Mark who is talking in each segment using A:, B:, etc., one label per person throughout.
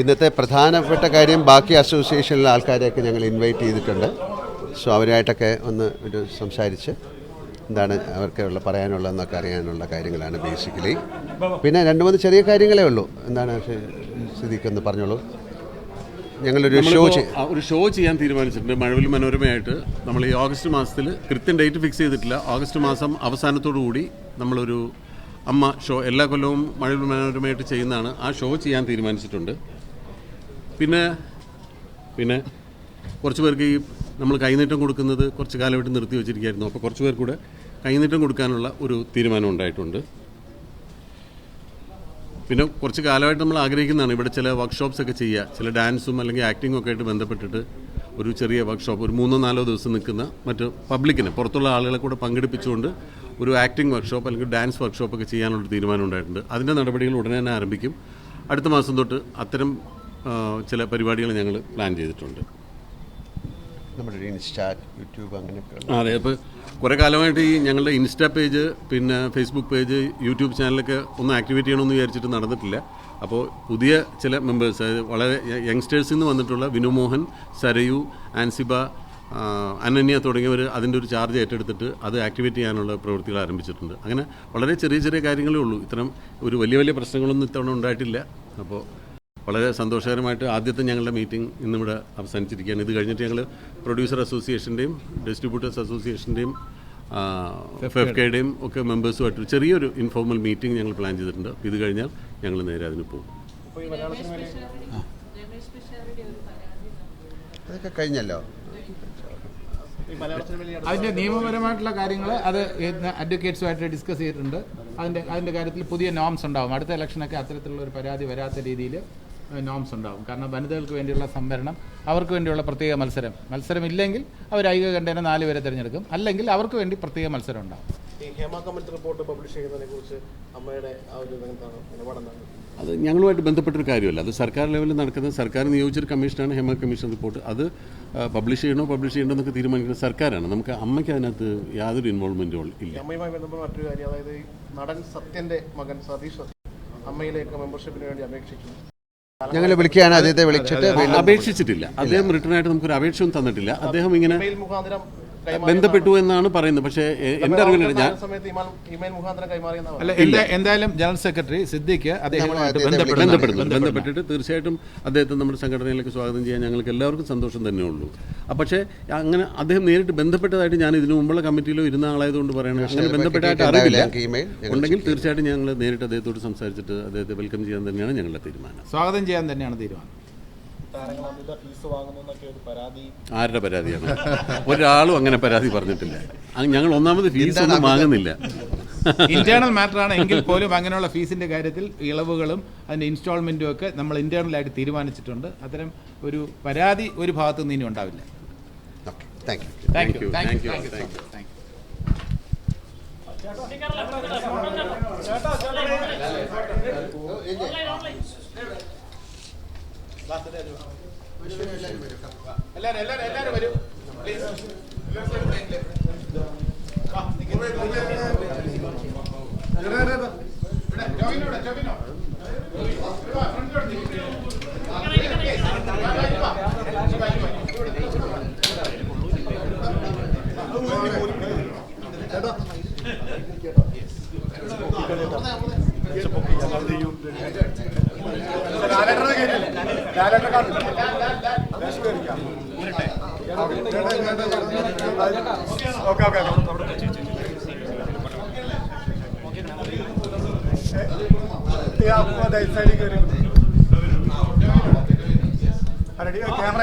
A: ഇന്നത്തെ പ്രധാനപ്പെട്ട കാര്യം ബാക്കി അസോസിയേഷനിലെ ആൾക്കാരെയൊക്കെ ഞങ്ങൾ ഇൻവൈറ്റ് ചെയ്തിട്ടുണ്ട്. സോ അവരായിട്ടൊക്കെ ഒന്ന് ഒരു സംസാരിച്ച് എന്താണ് അവർക്കുള്ള പറയാനുള്ളതെന്നൊക്കെ അറിയാനുള്ള കാര്യങ്ങളാണ് ബേസിക്കലി പിന്നെ രണ്ട് മൂന്ന് ചെറിയ കാര്യങ്ങളേ ഉള്ളൂ. എന്താണ് സ്ഥിതിക്ക് ഒന്ന് പറഞ്ഞോളൂ. ഞങ്ങളൊരു ഷോ
B: ഒരു ഷോ ചെയ്യാൻ തീരുമാനിച്ചിട്ടുണ്ട്. മഴവിൽ മനോരമയായിട്ട്. നമ്മൾ ഈ ഓഗസ്റ്റ് മാസത്തിൽ കൃത്യം ഡേറ്റ് ഫിക്സ് ചെയ്തിട്ടില്ല. ഓഗസ്റ്റ് മാസം അവസാനത്തോടു കൂടി നമ്മളൊരു അമ്മ ഷോ എല്ലാ കൊല്ലവും മഴ മനോരമയായിട്ട് ചെയ്യുന്നതാണ്. ആ ഷോ ചെയ്യാൻ തീരുമാനിച്ചിട്ടുണ്ട്. പിന്നെ പിന്നെ കുറച്ച് പേർക്ക് ഈ നമ്മൾ കൈനീട്ടം കൊടുക്കുന്നത് കുറച്ച് കാലമായിട്ട് നിർത്തി വെച്ചിരിക്കുകയായിരുന്നു. അപ്പോൾ കുറച്ച് പേർ കൂടെ കൈനീട്ടം കൊടുക്കാനുള്ള ഒരു തീരുമാനം ഉണ്ടായിട്ടുണ്ട്. പിന്നെ കുറച്ച് കാലമായിട്ട് നമ്മൾ ആഗ്രഹിക്കുന്നതാണ്. ഇവിടെ ചില വർക്ക്ഷോപ്സ് ഒക്കെ ചെയ്യുക. ചില ഡാൻസും അല്ലെങ്കിൽ ആക്ടിങ്ങും ഒക്കെ ആയിട്ട് ബന്ധപ്പെട്ടിട്ട് ഒരു ചെറിയ വർക്ക്ഷോപ്പ് ഒരു മൂന്നോ നാലോ ദിവസം നിൽക്കുന്ന മറ്റ് പബ്ലിക്കിനെ പുറത്തുള്ള ആളുകളെ കൂടെ പങ്കെടുപ്പിച്ചുകൊണ്ട് ഒരു ആക്ടിംഗ് വർക്ക്ഷോപ്പ് അല്ലെങ്കിൽ ഡാൻസ് വർക്ക്ഷോപ്പ് ഒക്കെ ചെയ്യാനുള്ള തീരുമാനം ഉണ്ടായിട്ടുണ്ട്. അതിന്റെ നടപടികൾ ഉടനെ തന്നെ ആരംഭിക്കും. അടുത്ത മാസം തൊട്ട് അത്തരം ചില പരിപാടികൾ ഞങ്ങൾ പ്ലാൻ ചെയ്തിട്ടുണ്ട്.
A: നമ്മുടെ ഇൻസ്റ്റാ യൂട്യൂബ് അങ്ങനെയൊക്കെ
B: അതെ അപ്പോൾ കുറേ കാലമായിട്ട് ഈ ഞങ്ങളുടെ ഇൻസ്റ്റാ പേജ് പിന്നെ ഫേസ്ബുക്ക് പേജ് യൂട്യൂബ് ചാനലൊക്കെ ഒന്ന് ആക്ടിവേറ്റ് ചെയ്യണമെന്ന് വിചാരിച്ചിട്ട് നടന്നിട്ടില്ല. അപ്പോൾ പുതിയ ചില മെമ്പേഴ്സ് അതായത് വളരെ യങ്സ്റ്റേഴ്സിൽ നിന്ന് വന്നിട്ടുള്ള വിനുമോഹൻ സരയു ആൻസിബ അനന്യ തുടങ്ങിയവർ അതിന്റെ ഒരു ചാർജ് ഏറ്റെടുത്തിട്ട് അത് ആക്ടിവേറ്റ് ചെയ്യാനുള്ള പ്രവൃത്തികൾ ആരംഭിച്ചിട്ടുണ്ട്. അങ്ങനെ വളരെ ചെറിയ ചെറിയ കാര്യങ്ങളേ ഉള്ളൂ. ഇത്തരം ഒരു വലിയ വലിയ പ്രശ്നങ്ങളൊന്നും ഇത്തവണ ഉണ്ടായിട്ടില്ല. അപ്പോൾ വളരെ സന്തോഷകരമായിട്ട് ആദ്യത്തെ ഞങ്ങളുടെ മീറ്റിംഗ് ഇന്നിവിടെ അവസാനിച്ചിരിക്കുകയാണ്. ഇത് കഴിഞ്ഞിട്ട് ഞങ്ങൾ പ്രൊഡ്യൂസർ അസോസിയേഷന്റെയും ഡിസ്ട്രിബ്യൂട്ടേഴ്സ് അസോസിയേഷന്റെയും എഫ് കെയുടെയും ഒക്കെ മെമ്പേഴ്സുമായിട്ട് ചെറിയൊരു ഇൻഫോർമൽ മീറ്റിംഗ് ഞങ്ങൾ പ്ലാൻ ചെയ്തിട്ടുണ്ട്. അപ്പോൾ ഇത് കഴിഞ്ഞാൽ ഞങ്ങൾ നേരെ അതിന് പോകും.
A: അതൊക്കെ കഴിഞ്ഞല്ലോ?
C: അതിന്റെ നിയമപരമായിട്ടുള്ള കാര്യങ്ങൾ അത് അഡ്വക്കേറ്റ്സുമായിട്ട് ഡിസ്കസ് ചെയ്തിട്ടുണ്ട്. അതിന്റെ അതിന്റെ കാര്യത്തിൽ പുതിയ നോംസ് ഉണ്ടാവും. അടുത്ത ഇലക്ഷനൊക്കെ അത്തരത്തിലുള്ള ഒരു പരാതി വരാത്ത രീതിയിൽ നോംസ് ഉണ്ടാവും. കാരണം വനിതകൾക്ക് വേണ്ടിയുള്ള സംവരണം അവർക്ക് വേണ്ടിയുള്ള പ്രത്യേക മത്സരം. മത്സരം ഇല്ലെങ്കിൽ അവർ ഐക കണ്ടേനെ നാല് പേരെ തിരഞ്ഞെടുക്കും. അല്ലെങ്കിൽ അവർക്ക് വേണ്ടി പ്രത്യേക മത്സരം ഉണ്ടാവും.
D: ഈ ഹേമ കമ്മിറ്റി റിപ്പോർട്ട് പബ്ലിഷ് ചെയ്യുന്നതിനെ കുറിച്ച് അമ്മയുടെ ആ ഒരു നിലപാടെന്താണ്?
B: അത് ഞങ്ങളുമായിട്ട് ബന്ധപ്പെട്ടൊരു കാര്യമല്ല. അത് സർക്കാർ ലെവലിൽ നടക്കുന്ന സർക്കാർ നിയോഗിച്ചൊരു കമ്മീഷനാണ് ഹേമ കമ്മീഷൻ റിപ്പോർട്ട്. അത് പബ്ലിഷ് ചെയ്യണോ പബ്ലിഷ് ചെയ്യണോ എന്നൊക്കെ തീരുമാനിക്കുന്നത് സർക്കാരാണ്. നമുക്ക് അമ്മയ്ക്ക് അതിനകത്ത് യാതൊരു
D: ഇൻവോൾവ്മെന്റും
B: ഇല്ല.
D: അമ്മയുമായി ബന്ധപ്പെട്ട മറ്റൊരു കാര്യം അതായത് നടൻ സത്യന്റെ മകൻ സതീഷ് സത്യ അമ്മയിലേക്ക് മെമ്പർഷിപ്പിന് വേണ്ടി അപേക്ഷിച്ചു.
A: ഞങ്ങൾ വിളിക്കുകയാണ് അദ്ദേഹത്തെ വിളിച്ചിട്ട്
B: അപേക്ഷിച്ചിട്ടില്ല. അദ്ദേഹം റിട്ടേൺ ആയിട്ട് നമുക്കൊരു അപേക്ഷയും തന്നിട്ടില്ല. അദ്ദേഹം ഇങ്ങനെ ബന്ധപ്പെട്ടു എന്നാണ് പറയുന്നത്. പക്ഷേ എന്റെ എന്റെ അറിവില്ല ഞാൻ
D: സമയത്ത് ഇമാൽ ഇമെയിൽ മുഖാന്തരം കൈമാറിയെന്നാണ്
C: അല്ല എന്തായാലും ജനറൽ സെക്രട്ടറി സിദ്ദിഖ് അദ്ദേഹവുമായിട്ട്.
B: ബന്ധപ്പെടുന്നു ബന്ധപ്പെട്ടിട്ട് തീർച്ചയായിട്ടും അദ്ദേഹത്തെ നമ്മുടെ സംഘടനയിലേക്ക് സ്വാഗതം ചെയ്യാൻ ഞങ്ങൾക്ക് എല്ലാവർക്കും സന്തോഷം തന്നെ ഉള്ളൂ. പക്ഷേ അങ്ങനെ അദ്ദേഹം നേരിട്ട് ബന്ധപ്പെട്ടതായിട്ട് ഞാൻ ഇതിനു മുമ്പുള്ള കമ്മിറ്റിയിലോ ഇരുന്ന ആളായതുകൊണ്ട് പറയണം അങ്ങനെ ബന്ധപ്പെട്ടായിട്ട്
A: അറിവില്ല.
B: അറിയില്ല
A: ഇമെയിൽ
B: ഉണ്ടെങ്കിൽ തീർച്ചയായിട്ടും ഞങ്ങൾ നേരിട്ട് അദ്ദേഹത്തോട് സംസാരിച്ചിട്ട് അദ്ദേഹത്തെ വെൽക്കം ചെയ്യാൻ തന്നെയാണ് ഞങ്ങളുടെ തീരുമാനം.
C: സ്വാഗതം ചെയ്യാൻ തന്നെയാണ് തീരുമാനം.
B: ആരുടെ പരാതിയാണ് ഒരാളും അങ്ങനെ പരാതി പറഞ്ഞിട്ടില്ല ഞങ്ങൾ ഒന്നാമത് ഫീസ് ഒന്നും വാങ്ങുന്നില്ല
C: ഇന്റേണൽ മാറ്റർ ആണ് എങ്കിൽ പോലും അങ്ങനെയുള്ള ഫീസിന്റെ കാര്യത്തിൽ ഇളവുകളും അതിന്റെ ഇൻസ്റ്റാൾമെന്റും ഒക്കെ നമ്മൾ ഇന്റേണൽ ആയിട്ട് തീരുമാനിച്ചിട്ടുണ്ട് അത്തരം ഒരു പരാതി ഒരു ഭാഗത്തു നിന്ന് ഇനി ഉണ്ടാവില്ല
A: okay thank you
C: thank you
B: Thank
C: thank
B: you,
C: you
B: thank you.
C: എല്ലാവരും എല്ലാവരും എല്ലാവരും വരൂ പ്ലീസ്
E: ക്യാമറ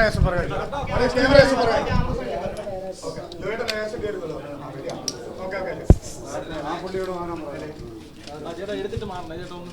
E: ശേഷം പറയാം ക്യാമറ ശേഷം പറയാം ശേഷം കയറുന്നല്ലോ ഓക്കെ ഓക്കെ. ആ പുള്ളിയോട് വാങ്ങാൻ പറയാം
F: ചേട്ടാ എടുത്തിട്ട് മാറണേ ചേട്ടാ ഒന്ന്